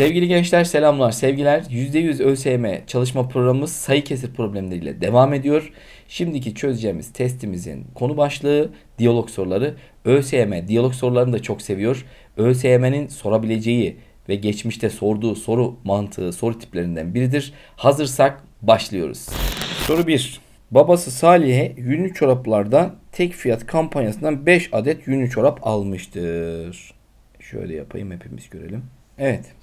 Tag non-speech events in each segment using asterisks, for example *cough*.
Sevgili gençler selamlar, sevgiler. %100 ÖSYM çalışma programımız sayı kesir problemleriyle devam ediyor. Şimdiki çözeceğimiz testimizin konu başlığı diyalog soruları. ÖSYM diyalog sorularını da çok seviyor. ÖSYM'nin sorabileceği ve geçmişte sorduğu soru mantığı, soru tiplerinden biridir. Hazırsak başlıyoruz. Soru 1. Babası Salih'e yünlü çoraplardan tek fiyat kampanyasından 5 adet yünlü çorap almıştır. Şöyle yapayım hepimiz görelim. Evet.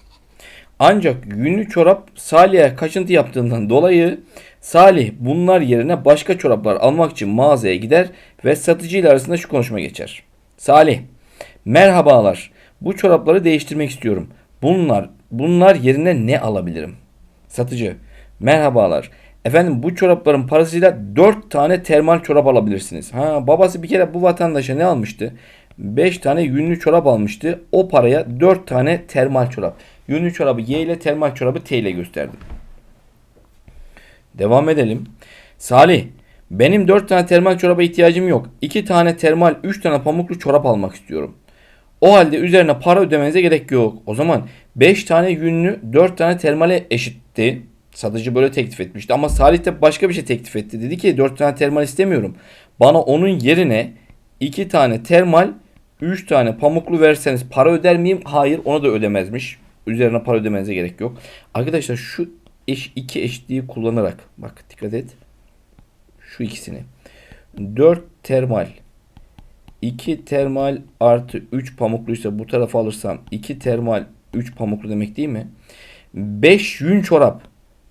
Ancak yünlü çorap Salih'e kaçıntı yaptığından dolayı Salih bunlar yerine başka çoraplar almak için mağazaya gider ve satıcıyla arasında şu konuşma geçer. Salih, merhabalar. Bu çorapları değiştirmek istiyorum. Bunlar bunlar yerine ne alabilirim? Satıcı, merhabalar. Efendim bu çorapların parasıyla 4 tane termal çorap alabilirsiniz. Ha babası bir kere bu vatandaşa ne almıştı? 5 tane yünlü çorap almıştı. O paraya 4 tane termal çorap. Yünlü çorabı Y ile termal çorabı T ile gösterdim. Devam edelim. Salih, benim 4 tane termal çoraba ihtiyacım yok. 2 tane termal, 3 tane pamuklu çorap almak istiyorum. O halde üzerine para ödemenize gerek yok. O zaman 5 tane yünlü, 4 tane termale eşitti. Satıcı böyle teklif etmişti. Ama Salih de başka bir şey teklif etti. Dedi ki 4 tane termal istemiyorum. Bana onun yerine 2 tane termal, 3 tane pamuklu verseniz para öder miyim? Hayır onu da ödemezmiş. Üzerine para ödemenize gerek yok. Arkadaşlar şu eş, iki eşitliği kullanarak bak dikkat et. Şu ikisini. 4 termal 2 termal artı 3 pamukluysa bu tarafa alırsam 2 termal 3 pamuklu demek değil mi? 5 yün çorap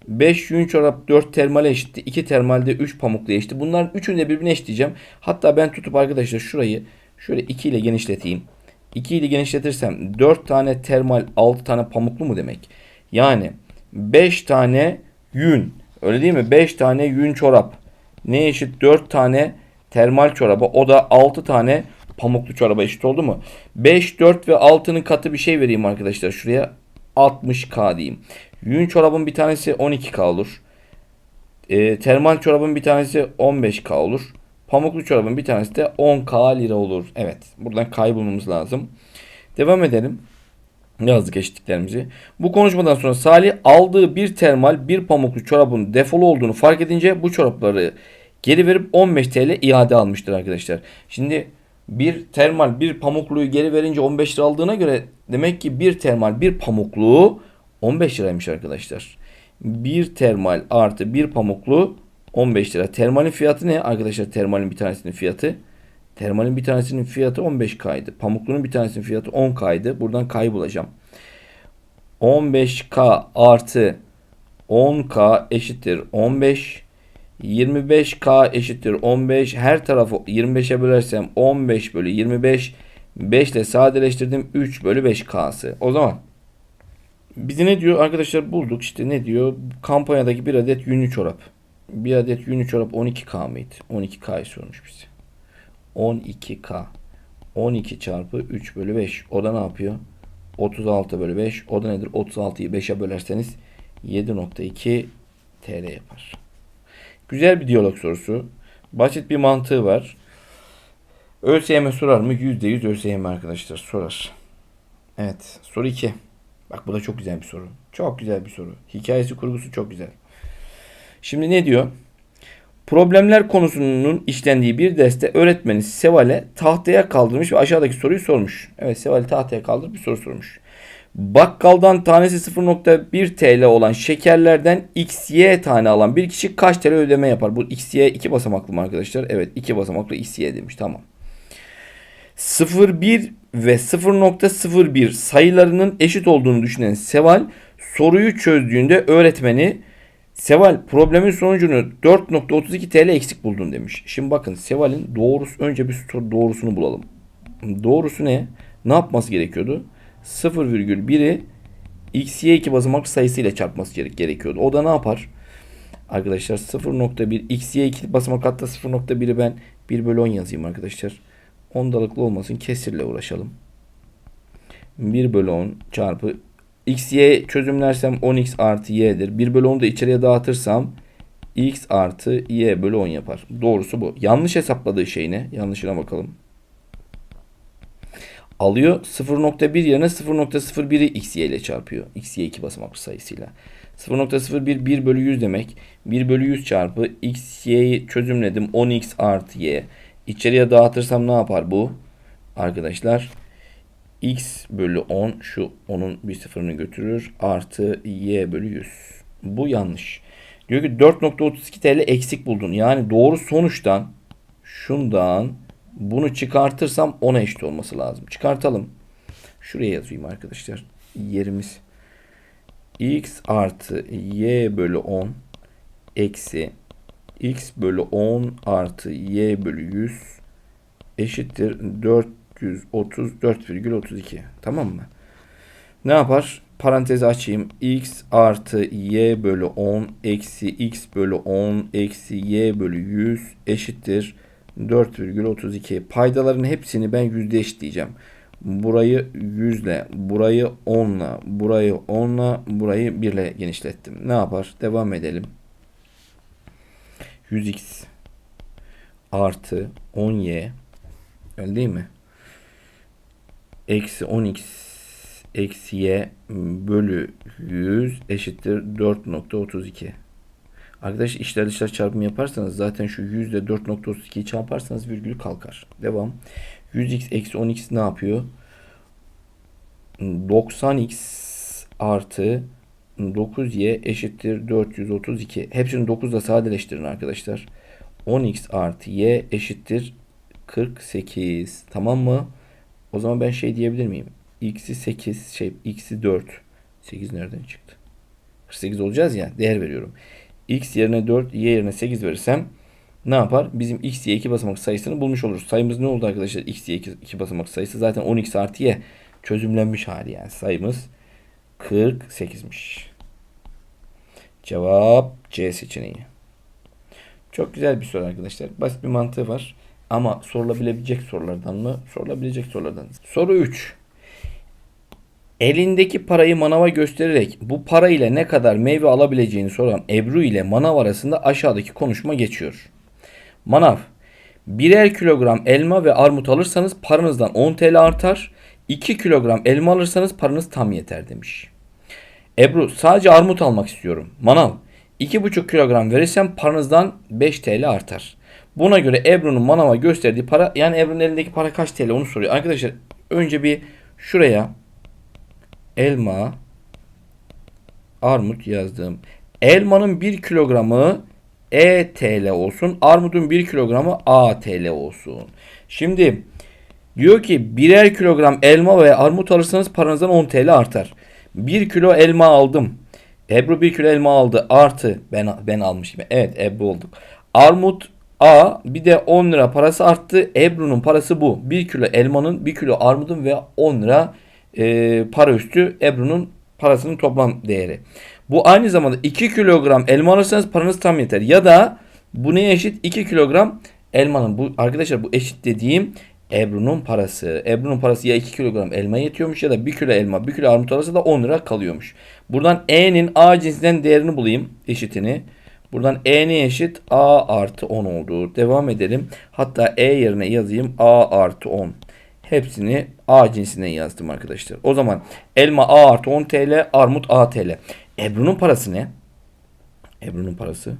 5 yün çorap 4 termale eşitti. 2 termalde 3 pamuklu eşitti. Bunların üçünü de birbirine eşitleyeceğim. Hatta ben tutup arkadaşlar şurayı şöyle 2 ile genişleteyim. 2 ile genişletirsem 4 tane termal 6 tane pamuklu mu demek? Yani 5 tane yün öyle değil mi? 5 tane yün çorap ne eşit 4 tane termal çoraba o da 6 tane pamuklu çoraba eşit oldu mu? 5, 4 ve 6'nın katı bir şey vereyim arkadaşlar şuraya 60k diyeyim. Yün çorabın bir tanesi 12k olur. E, termal çorabın bir tanesi 15k olur. Pamuklu çorabın bir tanesi de 10k lira olur. Evet buradan kaybolmamız lazım. Devam edelim. Yazdık eşitliklerimizi. Bu konuşmadan sonra Salih aldığı bir termal bir pamuklu çorabın defolu olduğunu fark edince bu çorapları geri verip 15 TL iade almıştır arkadaşlar. Şimdi bir termal bir pamukluyu geri verince 15 lira aldığına göre demek ki bir termal bir pamuklu 15 liraymış arkadaşlar. Bir termal artı bir pamuklu 15 lira. Termalin fiyatı ne arkadaşlar? Termalin bir tanesinin fiyatı. Termalin bir tanesinin fiyatı 15K'ydı. Pamuklunun bir tanesinin fiyatı 10K'ydı. Buradan K'yı bulacağım. 15K artı 10K eşittir 15. 25K eşittir 15. Her tarafı 25'e bölersem 15 bölü 25. 5 ile sadeleştirdim 3 bölü 5K'sı. O zaman bizi ne diyor arkadaşlar bulduk işte ne diyor kampanyadaki bir adet yünlü çorap. Bir adet yünlü çorap 12K mıydı? 12K'yı sormuş bize. 12K. 12 çarpı 3 bölü 5. O da ne yapıyor? 36 bölü 5. O da nedir? 36'yı 5'e bölerseniz 7.2 TL yapar. Güzel bir diyalog sorusu. Basit bir mantığı var. ÖSYM sorar mı? %100 ÖSYM arkadaşlar sorar. Evet. Soru 2. Bak bu da çok güzel bir soru. Çok güzel bir soru. Hikayesi kurgusu çok güzel. Şimdi ne diyor? Problemler konusunun işlendiği bir derste öğretmeni Seval'e tahtaya kaldırmış ve aşağıdaki soruyu sormuş. Evet Seval'i tahtaya kaldırıp bir soru sormuş. Bakkaldan tanesi 0.1 TL olan şekerlerden XY tane alan bir kişi kaç TL ödeme yapar? Bu XY iki basamaklı mı arkadaşlar? Evet iki basamaklı XY demiş tamam. 0.1 ve 0.01 sayılarının eşit olduğunu düşünen Seval soruyu çözdüğünde öğretmeni Seval problemin sonucunu 4.32 TL eksik buldun demiş. Şimdi bakın Seval'in doğrusu önce bir doğrusunu bulalım. Doğrusu ne? Ne yapması gerekiyordu? 0,1'i xy2 basamak sayısıyla çarpması gerekiyordu. O da ne yapar? Arkadaşlar 0.1 xy2 basamak hatta 0.1'i ben 1 bölü 10 yazayım arkadaşlar. Ondalıklı olmasın kesirle uğraşalım. 1 bölü 10 çarpı x, y çözümlersem 10x artı y'dir. 1 bölü 10'u da içeriye dağıtırsam x artı y bölü 10 yapar. Doğrusu bu. Yanlış hesapladığı şey ne? Yanlışına bakalım. alıyor. 0.1 yerine 0.01'i xy ile çarpıyor. xy 2 basamaklı sayısıyla. 0.01 1 bölü 100 demek. 1 bölü 100 çarpı xy'yi çözümledim. 10x artı y. İçeriye dağıtırsam ne yapar bu? Arkadaşlar x bölü 10 şu onun bir sıfırını götürür. Artı y bölü 100. Bu yanlış. Diyor ki 4.32 TL eksik buldun. Yani doğru sonuçtan şundan bunu çıkartırsam 10'a eşit olması lazım. Çıkartalım. Şuraya yazayım arkadaşlar. Yerimiz x artı y bölü 10 eksi x bölü 10 artı y bölü 100 eşittir 434,32. Tamam mı? Ne yapar? Parantezi açayım. x artı y bölü 10 eksi x bölü 10 eksi y bölü 100 eşittir 4,32. Paydaların hepsini ben yüzde eşitleyeceğim. Burayı 100 ile, burayı 10 ile, burayı 10 ile, burayı 1 ile genişlettim. Ne yapar? Devam edelim. 100x artı 10y öyle değil mi? Eksi 10x eksi y bölü 100 eşittir 4.32. Arkadaş işler dışlar çarpımı yaparsanız zaten şu 100 ile 4.32'yi çarparsanız virgül kalkar. Devam. 100x eksi 10x ne yapıyor? 90x artı 9y eşittir 432. Hepsini 9 ile sadeleştirin arkadaşlar. 10x artı y eşittir 48. Tamam mı? O zaman ben şey diyebilir miyim? x'i 8 şey x'i 4. 8 nereden çıktı? 48 olacağız ya değer veriyorum. x yerine 4 y yerine 8 verirsem ne yapar? Bizim x, y iki basamak sayısını bulmuş oluruz. Sayımız ne oldu arkadaşlar? x, y iki, iki basamak sayısı zaten 10x artı y çözümlenmiş hali yani. Sayımız 48'miş. Cevap C seçeneği. Çok güzel bir soru arkadaşlar. Basit bir mantığı var. Ama sorulabilecek sorulardan mı? Sorulabilecek sorulardan. Soru 3. Elindeki parayı manava göstererek bu para ile ne kadar meyve alabileceğini soran Ebru ile manav arasında aşağıdaki konuşma geçiyor. Manav, birer kilogram elma ve armut alırsanız paranızdan 10 TL artar. 2 kilogram elma alırsanız paranız tam yeter demiş. Ebru, sadece armut almak istiyorum. Manav, 2,5 kilogram verirsem paranızdan 5 TL artar. Buna göre Ebru'nun manava gösterdiği para yani Ebru'nun elindeki para kaç TL onu soruyor. Arkadaşlar önce bir şuraya elma armut yazdım. Elmanın 1 kilogramı E TL olsun. Armudun 1 kilogramı A TL olsun. Şimdi diyor ki birer kilogram elma ve armut alırsanız paranızdan 10 TL artar. 1 kilo elma aldım. Ebru 1 kilo elma aldı. Artı ben ben almışım. Evet Ebru olduk. Armut A bir de 10 lira parası arttı. Ebru'nun parası bu. 1 kilo elmanın, 1 kilo armudun ve 10 lira e, para üstü Ebru'nun parasının toplam değeri. Bu aynı zamanda 2 kilogram elma alırsanız paranız tam yeter. Ya da bu neye eşit? 2 kilogram elmanın. Bu arkadaşlar bu eşit dediğim Ebru'nun parası. Ebru'nun parası ya 2 kilogram elma yetiyormuş ya da 1 kilo elma 1 kilo armut alırsa da 10 lira kalıyormuş. Buradan E'nin A cinsinden değerini bulayım. Eşitini. Buradan E ne eşit? A artı 10 oldu. Devam edelim. Hatta E yerine yazayım. A artı 10. Hepsini A cinsinden yazdım arkadaşlar. O zaman elma A artı 10 TL, armut A TL. Ebru'nun parası ne? Ebru'nun parası.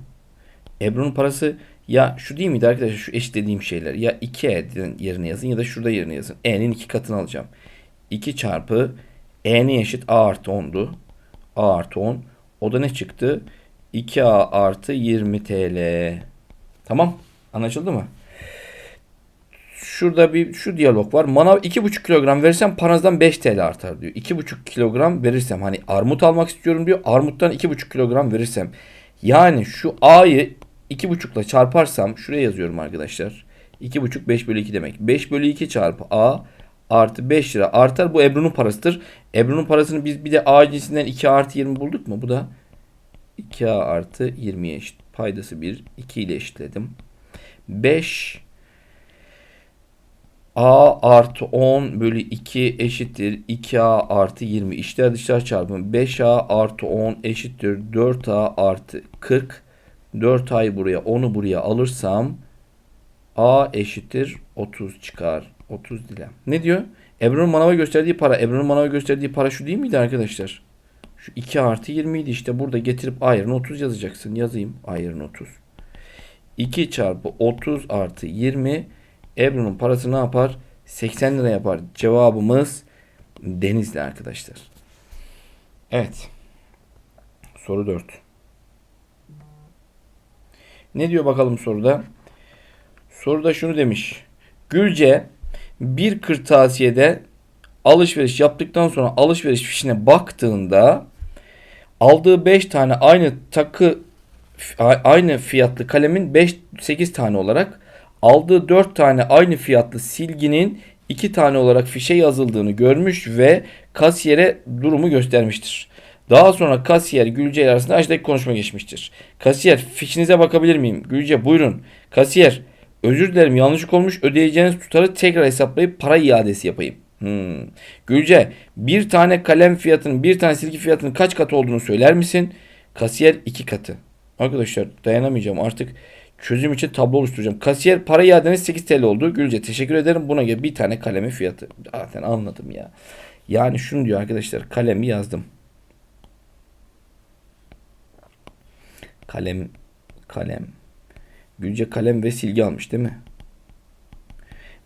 Ebru'nun parası ya şu değil miydi arkadaşlar şu eşitlediğim şeyler. Ya 2E yerine yazın ya da şurada yerine yazın. E'nin 2 katını alacağım. 2 çarpı E ne eşit? A artı 10'du. A artı 10. O da ne çıktı? 2A artı 20 TL. Tamam. Anlaşıldı mı? Şurada bir şu diyalog var. Manav 2,5 kilogram verirsem paranızdan 5 TL artar diyor. 2,5 kilogram verirsem hani armut almak istiyorum diyor. Armuttan 2,5 kilogram verirsem. Yani şu A'yı 2,5 ile çarparsam şuraya yazıyorum arkadaşlar. 2,5 5 bölü 2 demek. 5 bölü 2 çarpı A artı 5 lira artar. Bu Ebru'nun parasıdır. Ebru'nun parasını biz bir de A cinsinden 2 artı 20 bulduk mu? Bu da 2A artı 20'ye eşit. Paydası 1. 2 ile eşitledim. 5 A artı 10 bölü 2 eşittir 2A artı 20. İşler dışlar çarpımı 5A artı 10 eşittir 4A artı 40. 4A'yı buraya 10'u buraya alırsam A eşittir 30 çıkar. 30 dile. Ne diyor? Ebru'nun manava gösterdiği para. Ebru'nun manava gösterdiği para şu değil miydi arkadaşlar? Şu 2 artı 20 idi işte. Burada getirip ayrın 30 yazacaksın. Yazayım. Ayrın 30. 2 çarpı 30 artı 20 Ebru'nun parası ne yapar? 80 lira yapar. Cevabımız Denizli arkadaşlar. Evet. Soru 4. Ne diyor bakalım soruda? Soruda şunu demiş. Gülce bir kırtasiyede alışveriş yaptıktan sonra alışveriş fişine baktığında aldığı 5 tane aynı takı aynı fiyatlı kalemin 5 8 tane olarak aldığı 4 tane aynı fiyatlı silginin 2 tane olarak fişe yazıldığını görmüş ve kasiyere durumu göstermiştir. Daha sonra kasiyer Gülce ile arasında aşağıdaki konuşma geçmiştir. Kasiyer fişinize bakabilir miyim? Gülce buyurun. Kasiyer özür dilerim yanlışlık olmuş ödeyeceğiniz tutarı tekrar hesaplayıp para iadesi yapayım. Hmm. Gülce bir tane kalem fiyatının bir tane silgi fiyatının kaç katı olduğunu söyler misin? Kasiyer iki katı. Arkadaşlar dayanamayacağım artık çözüm için tablo oluşturacağım. Kasiyer para iadeniz 8 TL oldu. Gülce teşekkür ederim. Buna göre bir tane kalemin fiyatı. Zaten anladım ya. Yani şunu diyor arkadaşlar kalemi yazdım. Kalem kalem. Gülce kalem ve silgi almış değil mi?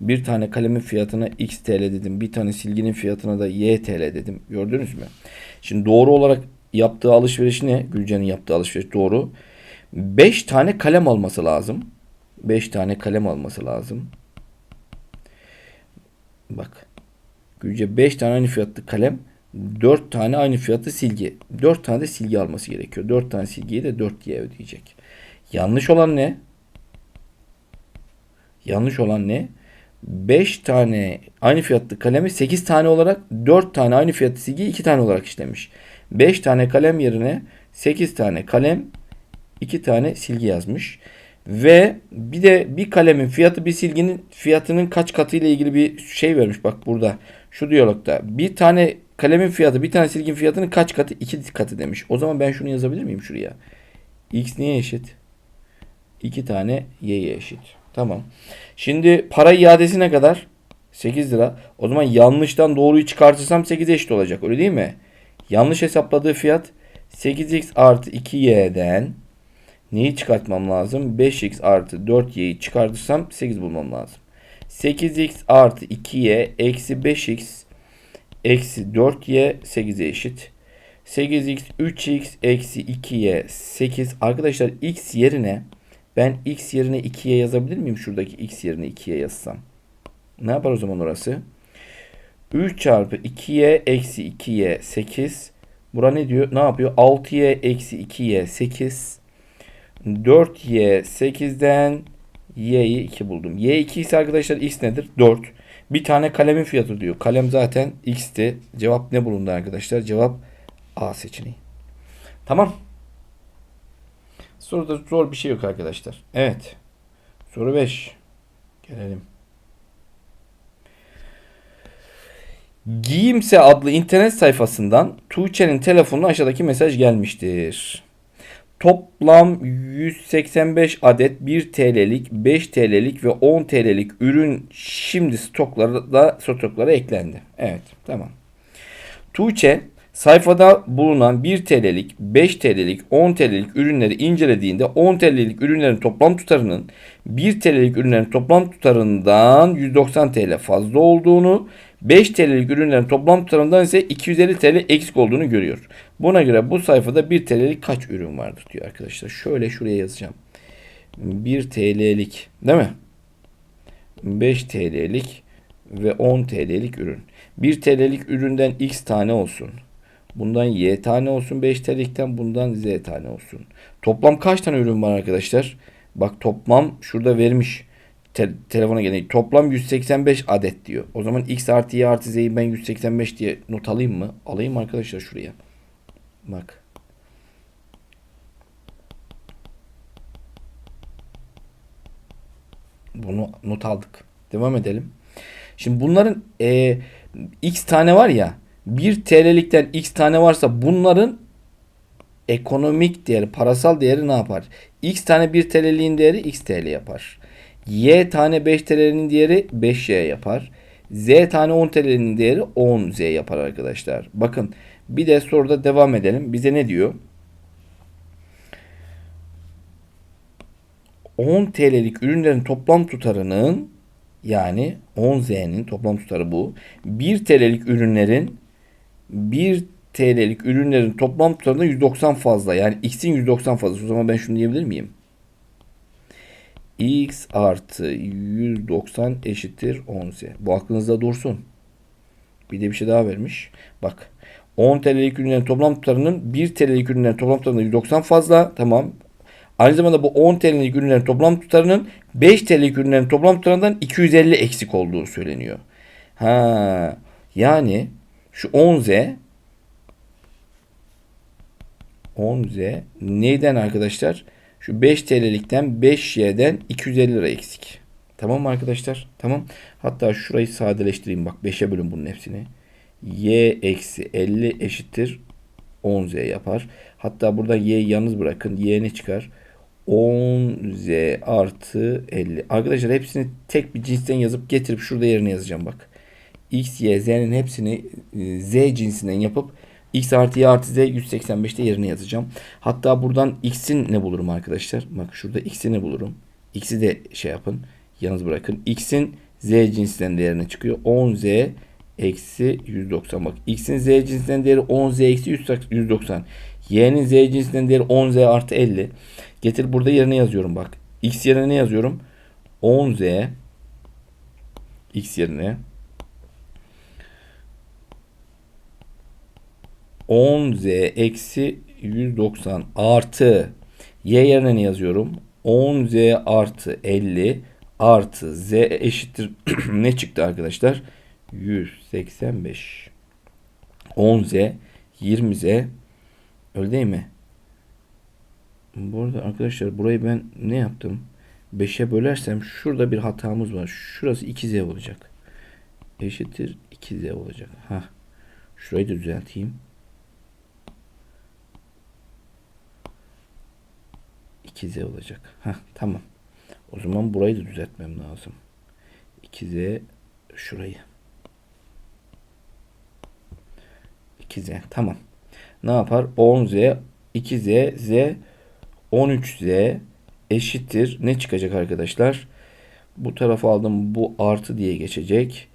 Bir tane kalemin fiyatına x TL dedim. Bir tane silginin fiyatına da y TL dedim. Gördünüz mü? Şimdi doğru olarak yaptığı alışveriş ne? Gülce'nin yaptığı alışveriş doğru. 5 tane kalem alması lazım. 5 tane kalem alması lazım. Bak. Gülce 5 tane aynı fiyatlı kalem. 4 tane aynı fiyatlı silgi. 4 tane de silgi alması gerekiyor. 4 tane silgiyi de 4 diye ödeyecek. Yanlış olan ne? Yanlış olan ne? 5 tane aynı fiyatlı kalemi 8 tane olarak 4 tane aynı fiyatlı silgiyi 2 tane olarak işlemiş. 5 tane kalem yerine 8 tane kalem 2 tane silgi yazmış. Ve bir de bir kalemin fiyatı bir silginin fiyatının kaç katı ile ilgili bir şey vermiş. Bak burada şu diyalogda bir tane kalemin fiyatı bir tane silgin fiyatının kaç katı? 2 katı demiş. O zaman ben şunu yazabilir miyim şuraya? X neye eşit? 2 tane y'ye eşit. Tamam. Şimdi para iadesi ne kadar? 8 lira. O zaman yanlıştan doğruyu çıkartırsam 8 eşit olacak. Öyle değil mi? Yanlış hesapladığı fiyat 8x artı 2y'den neyi çıkartmam lazım? 5x artı 4y'yi çıkartırsam 8 bulmam lazım. 8x artı 2y eksi 5x eksi 4y 8'e eşit. 8x 3x eksi 2y 8. Arkadaşlar x yerine ben x yerine 2'ye yazabilir miyim? Şuradaki x yerine 2'ye yazsam. Ne yapar o zaman orası? 3 çarpı 2y eksi 2y 8. Bura ne diyor? Ne yapıyor? 6y eksi 2y 8. 4y 8'den y'yi 2 buldum. y 2 ise arkadaşlar x nedir? 4. Bir tane kalemin fiyatı diyor. Kalem zaten x'ti. Cevap ne bulundu arkadaşlar? Cevap A seçeneği. Tamam. Soruda zor bir şey yok arkadaşlar. Evet. Soru 5. Gelelim. Giyimse adlı internet sayfasından Tuğçe'nin telefonuna aşağıdaki mesaj gelmiştir. Toplam 185 adet 1 TL'lik, 5 TL'lik ve 10 TL'lik ürün şimdi stoklara, stoklara eklendi. Evet tamam. Tuğçe sayfada bulunan 1 TL'lik, 5 TL'lik, 10 TL'lik ürünleri incelediğinde 10 TL'lik ürünlerin toplam tutarının 1 TL'lik ürünlerin toplam tutarından 190 TL fazla olduğunu 5 TL'lik ürünlerin toplam tutarından ise 250 TL eksik olduğunu görüyor. Buna göre bu sayfada 1 TL'lik kaç ürün vardır diyor arkadaşlar. Şöyle şuraya yazacağım. 1 TL'lik değil mi? 5 TL'lik ve 10 TL'lik ürün. 1 TL'lik üründen X tane olsun. Bundan Y tane olsun 5 TL'likten bundan Z tane olsun. Toplam kaç tane ürün var arkadaşlar? Bak toplam şurada vermiş te telefona gelen toplam 185 adet diyor. O zaman x artı y artı z'yi ben 185 diye not alayım mı? Alayım arkadaşlar şuraya. Bak. Bunu not aldık. Devam edelim. Şimdi bunların e, x tane var ya 1 TL'likten x tane varsa bunların ekonomik değeri, parasal değeri ne yapar? X tane 1 TL'liğin değeri x TL yapar. Y tane 5 TL'nin değeri 5Y yapar. Z tane 10 TL'nin değeri 10 Z yapar arkadaşlar. Bakın bir de soruda devam edelim. Bize ne diyor? 10 TL'lik ürünlerin toplam tutarının yani 10 Z'nin toplam tutarı bu. 1 TL'lik ürünlerin 1 TL'lik ürünlerin toplam tutarından 190 fazla. Yani X'in 190 fazla. O zaman ben şunu diyebilir miyim? X artı 190 eşittir 10Z. Bu aklınızda dursun. Bir de bir şey daha vermiş. Bak 10 TL'lik ürünlerin toplam tutarının 1 TL'lik ürünlerin toplam tutarından 190 fazla. Tamam. Aynı zamanda bu 10 TL'lik ürünlerin toplam tutarının 5 TL'lik ürünlerin toplam tutarından 250 eksik olduğu söyleniyor. Ha, yani şu 10Z 10Z neyden arkadaşlar? Şu 5 TL'likten 5Y'den 250 lira eksik. Tamam mı arkadaşlar? Tamam. Hatta şurayı sadeleştireyim. Bak 5'e bölün bunun hepsini. Y eksi 50 eşittir 10Z yapar. Hatta buradan Y'yi yalnız bırakın. Y ne çıkar? 10Z artı 50. Arkadaşlar hepsini tek bir cinsten yazıp getirip şurada yerine yazacağım bak. X, Y, Z'nin hepsini e, Z cinsinden yapıp X artı Y artı Z 185'te yerine yazacağım. Hatta buradan X'in ne bulurum arkadaşlar? Bak şurada X'i ne bulurum? X'i de şey yapın. Yalnız bırakın. X'in Z cinsinden değerine çıkıyor. 10Z eksi 190. Bak X'in Z cinsinden değeri 10Z eksi 190. Y'nin Z cinsinden değeri 10Z artı 50. Getir burada yerine yazıyorum bak. X yerine ne yazıyorum? 10Z X yerine 10z eksi 190 artı y yerine ne yazıyorum? 10z artı 50 artı z eşittir *clears throat* ne çıktı arkadaşlar? 185 10z 20z öyle değil mi? Bu arada arkadaşlar burayı ben ne yaptım? 5'e bölersem şurada bir hatamız var. Şurası 2z olacak. Eşittir 2z olacak. Ha. Şurayı da düzelteyim. 2z olacak. Ha tamam. O zaman burayı da düzeltmem lazım. 2z şurayı. 2z tamam. Ne yapar? 10z 2z z 13z eşittir. Ne çıkacak arkadaşlar? Bu tarafa aldım. Bu artı diye geçecek.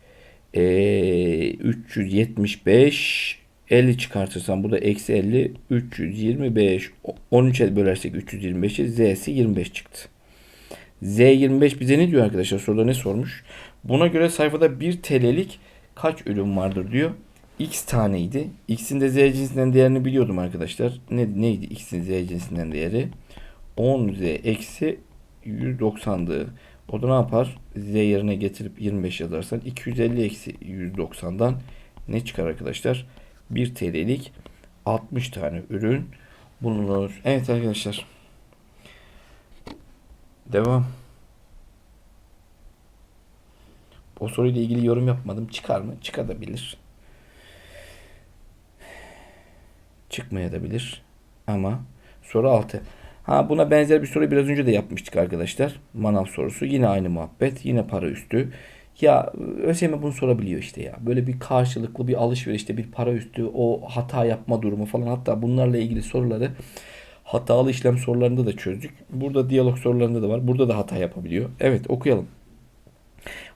Ee, 375 50 çıkartırsam burada eksi 50 325 13'e bölersek 325'i z'si 25 çıktı. Z25 bize ne diyor arkadaşlar? Soruda ne sormuş? Buna göre sayfada 1 TL'lik kaç ürün vardır diyor. X taneydi. X'in de Z cinsinden değerini biliyordum arkadaşlar. Ne, neydi X'in Z cinsinden değeri? 10Z eksi 190'dı. O da ne yapar? Z yerine getirip 25 yazarsan 250 eksi 190'dan ne çıkar arkadaşlar? 1 TL'lik 60 tane ürün bulunur. Evet arkadaşlar. Devam. O soruyla ilgili yorum yapmadım. Çıkar mı? Çıkabilir. Çıkmaya da bilir. Ama soru 6. Ha buna benzer bir soru biraz önce de yapmıştık arkadaşlar. Manav sorusu. Yine aynı muhabbet. Yine para üstü. Ya ÖSYM bunu sorabiliyor işte ya. Böyle bir karşılıklı bir alışverişte bir para üstü o hata yapma durumu falan hatta bunlarla ilgili soruları hatalı işlem sorularında da çözdük. Burada diyalog sorularında da var. Burada da hata yapabiliyor. Evet okuyalım.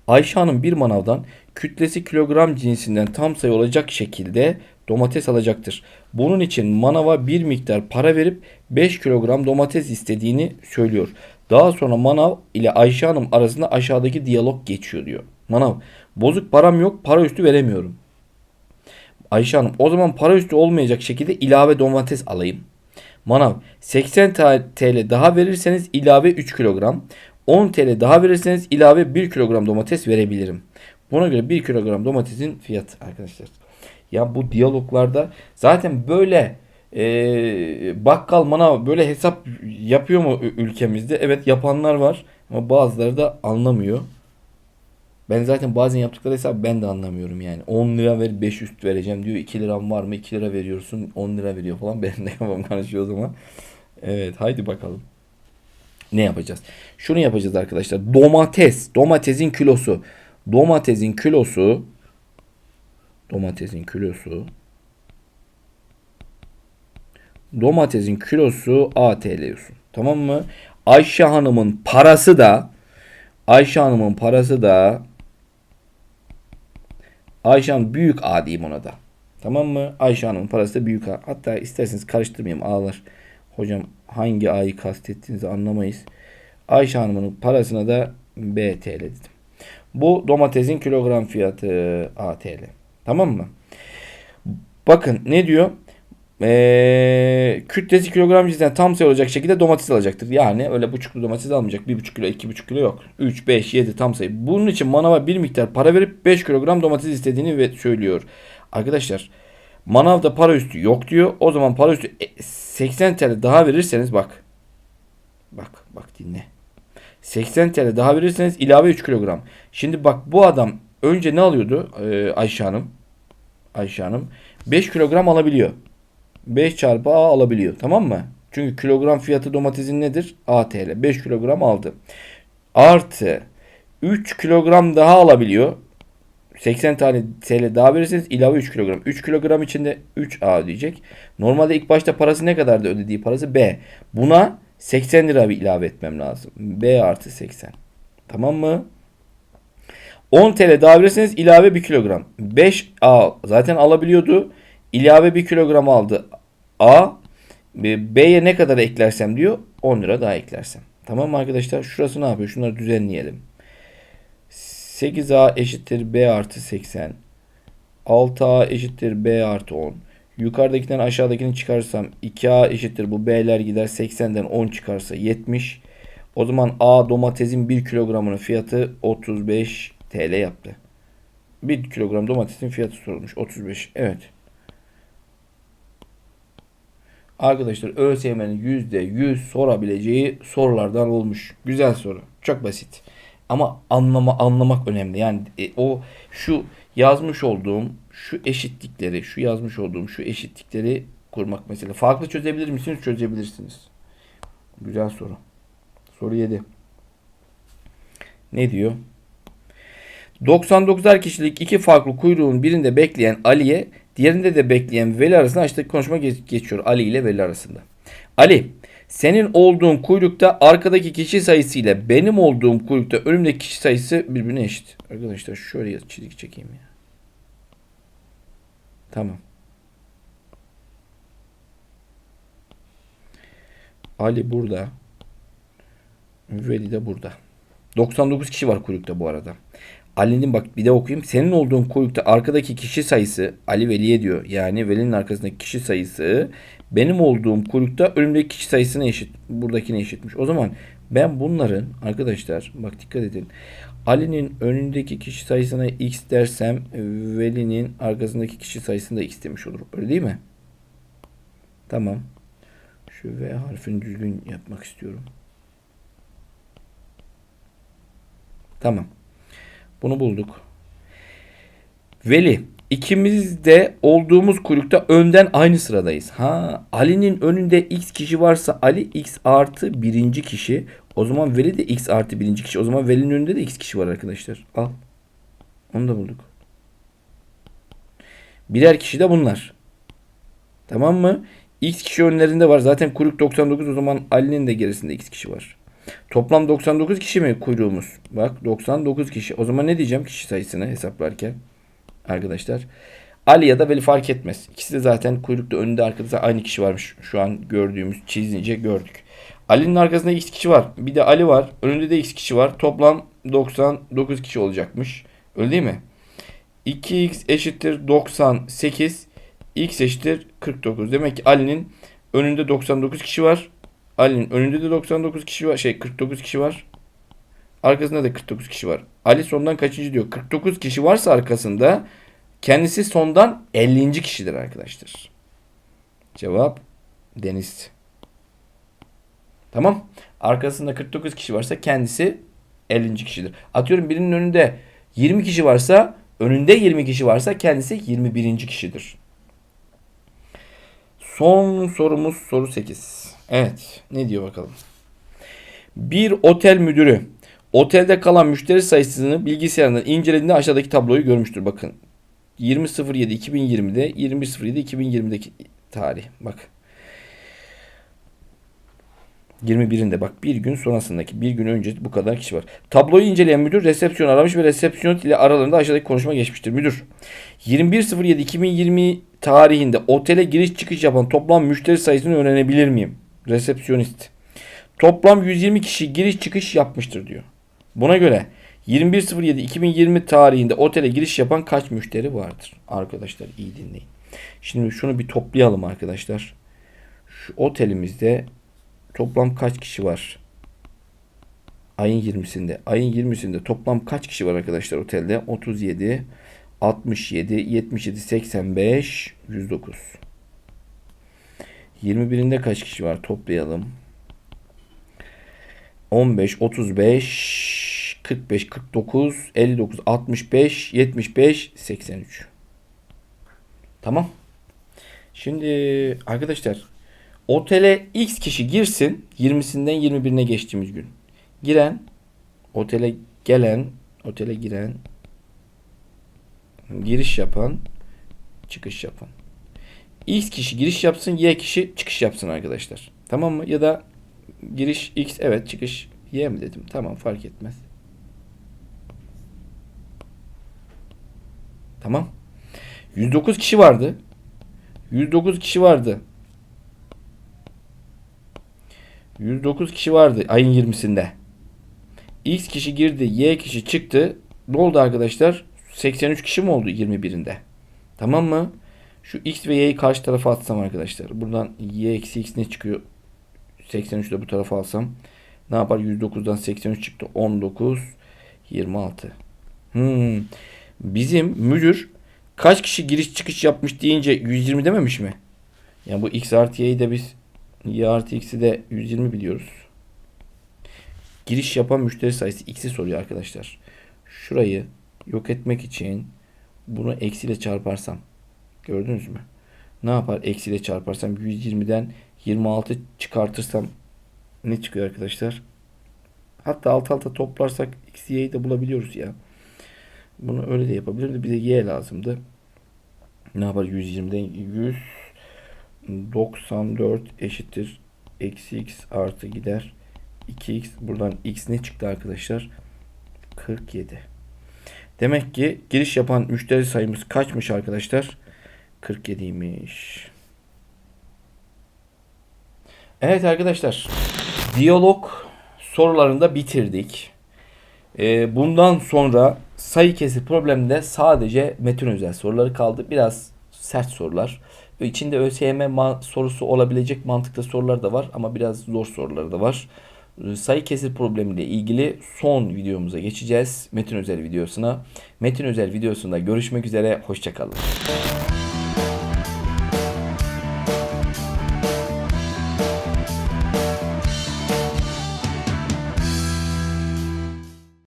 Ayşe Hanım bir manavdan kütlesi kilogram cinsinden tam sayı olacak şekilde domates alacaktır. Bunun için manava bir miktar para verip 5 kilogram domates istediğini söylüyor. Daha sonra manav ile Ayşe Hanım arasında aşağıdaki diyalog geçiyor diyor. Manav bozuk param yok para üstü veremiyorum. Ayşe Hanım o zaman para üstü olmayacak şekilde ilave domates alayım. Manav 80 TL daha verirseniz ilave 3 kilogram. 10 TL daha verirseniz ilave 1 kilogram domates verebilirim. Buna göre 1 kilogram domatesin fiyatı arkadaşlar. Ya bu diyaloglarda zaten böyle e, bakkal manav böyle hesap yapıyor mu ülkemizde? Evet yapanlar var ama bazıları da anlamıyor. Ben zaten bazen yaptıkları hesap ben de anlamıyorum yani. 10 lira ver 5 üst vereceğim diyor. 2 liram var mı? 2 lira veriyorsun 10 lira veriyor falan. *laughs* Benim de kafam karışıyor o zaman. Evet haydi bakalım. Ne yapacağız? Şunu yapacağız arkadaşlar. Domates. Domatesin kilosu. Domatesin kilosu domatesin kilosu domatesin kilosu A diyorsun. Tamam mı? Ayşe Hanım'ın parası da Ayşe Hanım'ın parası da Ayşe Hanım büyük A diyeyim ona da. Tamam mı? Ayşe Hanım'ın parası da büyük A. Hatta isterseniz karıştırmayayım A'lar. Hocam hangi A'yı kastettiğinizi anlamayız. Ayşe Hanım'ın parasına da B TL dedim. Bu domatesin kilogram fiyatı A TL. Tamam mı? Bakın ne diyor? Ee, kütlesi kilogram cinsinden tam sayı olacak şekilde domates alacaktır. Yani öyle buçuklu domates almayacak. 1,5 kilo, 2,5 kilo yok. 3, 5, 7 tam sayı. Bunun için manava bir miktar para verip 5 kilogram domates istediğini ve söylüyor. Arkadaşlar manavda para üstü yok diyor. O zaman para üstü e, 80 TL daha verirseniz bak. Bak bak dinle. 80 TL daha verirseniz ilave 3 kilogram. Şimdi bak bu adam önce ne alıyordu ee, Ayşe Hanım? Ayşe Hanım 5 kilogram alabiliyor. 5 çarpı A alabiliyor. Tamam mı? Çünkü kilogram fiyatı domatesin nedir? A TL. 5 kilogram aldı. Artı 3 kilogram daha alabiliyor. 80 tane TL daha verirseniz ilave 3 kilogram. 3 kilogram içinde 3A diyecek. Normalde ilk başta parası ne kadardı ödediği parası? B. Buna 80 lira bir ilave etmem lazım. B artı 80. Tamam mı? 10 TL daha verirseniz ilave 1 kilogram. 5A zaten alabiliyordu. İlave 1 kilogram aldı. A B'ye ne kadar eklersem diyor 10 lira daha eklersem. Tamam arkadaşlar? Şurası ne yapıyor? Şunları düzenleyelim. 8A eşittir B artı 80. 6A eşittir B artı 10. Yukarıdakinden aşağıdakini çıkarsam 2A eşittir bu B'ler gider 80'den 10 çıkarsa 70. O zaman A domatesin 1 kilogramının fiyatı 35 TL yaptı. 1 kilogram domatesin fiyatı sorulmuş 35. Evet. Arkadaşlar ÖSYM'nin %100 sorabileceği sorulardan olmuş. Güzel soru. Çok basit. Ama anlama anlamak önemli. Yani e, o şu yazmış olduğum şu eşitlikleri, şu yazmış olduğum şu eşitlikleri kurmak mesela. Farklı çözebilir misiniz? Çözebilirsiniz. Güzel soru. Soru 7. Ne diyor? 99'ar kişilik iki farklı kuyruğun birinde bekleyen Ali'ye diğerinde de bekleyen Veli arasında işte konuşma geç- geçiyor Ali ile Veli arasında. Ali senin olduğun kuyrukta arkadaki kişi sayısı ile benim olduğum kuyrukta önümdeki kişi sayısı birbirine eşit. Arkadaşlar şöyle çizgi çekeyim ya. Tamam. Ali burada. Veli de burada. 99 kişi var kuyrukta bu arada. Ali'nin bak bir de okuyayım. Senin olduğun kuyrukta arkadaki kişi sayısı Ali Veli'ye diyor. Yani Veli'nin arkasındaki kişi sayısı benim olduğum kuyrukta önümdeki kişi sayısına eşit. Buradakine eşitmiş. O zaman ben bunların arkadaşlar bak dikkat edin. Ali'nin önündeki kişi sayısına x dersem Veli'nin arkasındaki kişi sayısını da x demiş olurum. Öyle değil mi? Tamam. Şu V harfini düzgün yapmak istiyorum. Tamam. Bunu bulduk. Veli ikimiz de olduğumuz kuyrukta önden aynı sıradayız. Ha Ali'nin önünde x kişi varsa Ali x artı birinci kişi. O zaman Veli de x artı birinci kişi. O zaman Veli'nin önünde de x kişi var arkadaşlar. Al. Onu da bulduk. Birer kişi de bunlar. Tamam mı? X kişi önlerinde var. Zaten kuyruk 99 o zaman Ali'nin de gerisinde x kişi var. Toplam 99 kişi mi kuyruğumuz? Bak 99 kişi. O zaman ne diyeceğim kişi sayısını hesaplarken? Arkadaşlar. Ali ya da Veli fark etmez. İkisi de zaten kuyrukta önünde arkada aynı kişi varmış. Şu an gördüğümüz çizince gördük. Ali'nin arkasında x kişi var. Bir de Ali var. Önünde de x kişi var. Toplam 99 kişi olacakmış. Öyle değil mi? 2x eşittir 98. x eşittir 49. Demek ki Ali'nin önünde 99 kişi var. Ali'nin önünde de 99 kişi var. Şey 49 kişi var. Arkasında da 49 kişi var. Ali sondan kaçıncı diyor. 49 kişi varsa arkasında kendisi sondan 50. kişidir arkadaşlar. Cevap Deniz. Tamam. Arkasında 49 kişi varsa kendisi 50. kişidir. Atıyorum birinin önünde 20 kişi varsa önünde 20 kişi varsa kendisi 21. kişidir. Son sorumuz soru 8. Evet. Ne diyor bakalım. Bir otel müdürü Otelde kalan müşteri sayısını bilgisayarından incelediğinde aşağıdaki tabloyu görmüştür. Bakın 20.07 2020'de 21.07 2020'deki tarih. Bak. 21'inde bak bir gün sonrasındaki bir gün önce bu kadar kişi var. Tabloyu inceleyen müdür resepsiyon aramış ve resepsiyon ile aralarında aşağıdaki konuşma geçmiştir. Müdür 21.07.2020 tarihinde otele giriş çıkış yapan toplam müşteri sayısını öğrenebilir miyim? Resepsiyonist. Toplam 120 kişi giriş çıkış yapmıştır diyor. Buna göre 21.07.2020 tarihinde otele giriş yapan kaç müşteri vardır? Arkadaşlar iyi dinleyin. Şimdi şunu bir toplayalım arkadaşlar. Şu otelimizde toplam kaç kişi var? Ayın 20'sinde. Ayın 20'sinde toplam kaç kişi var arkadaşlar otelde? 37, 67, 77, 85, 109. 21'inde kaç kişi var? Toplayalım. 15, 35, 45, 49, 59, 65, 75, 83. Tamam. Şimdi arkadaşlar otele X kişi girsin 20'sinden 21'ine geçtiğimiz gün. Giren, otele gelen, otele giren, giriş yapan, çıkış yapan. X kişi giriş yapsın, Y kişi çıkış yapsın arkadaşlar. Tamam mı? Ya da giriş X evet çıkış Y mi dedim. Tamam fark etmez. Tamam. 109 kişi vardı. 109 kişi vardı. 109 kişi vardı ayın 20'sinde. X kişi girdi, Y kişi çıktı. Ne oldu arkadaşlar? 83 kişi mi oldu 21'inde? Tamam mı? Şu X ve Y'yi karşı tarafa atsam arkadaşlar. Buradan Y eksi X ne çıkıyor? 83 de bu tarafa alsam. Ne yapar? 109'dan 83 çıktı. 19, 26. Hmm. Bizim müdür kaç kişi giriş çıkış yapmış deyince 120 dememiş mi? Yani bu X artı Y'yi de biz Y artı X'i de 120 biliyoruz. Giriş yapan müşteri sayısı X'i soruyor arkadaşlar. Şurayı yok etmek için bunu eksiyle çarparsam. Gördünüz mü? Ne yapar eksiyle çarparsam 120'den 26 çıkartırsam ne çıkıyor arkadaşlar? Hatta alt alta toplarsak x, y'yi de bulabiliyoruz ya. Bunu öyle de yapabilirim de bize y lazımdı. Ne yapar 120'den 194 eşittir eksi x artı gider 2x buradan x ne çıktı arkadaşlar? 47. Demek ki giriş yapan müşteri sayımız kaçmış arkadaşlar? 47'ymiş. Evet arkadaşlar. Diyalog sorularını da bitirdik. Ee, bundan sonra sayı kesir problemde sadece metin özel soruları kaldı. Biraz sert sorular. İçinde ÖSYM sorusu olabilecek mantıklı sorular da var ama biraz zor sorular da var. Ee, Sayı kesir problemiyle ilgili son videomuza geçeceğiz. Metin özel videosuna. Metin özel videosunda görüşmek üzere. Hoşçakalın.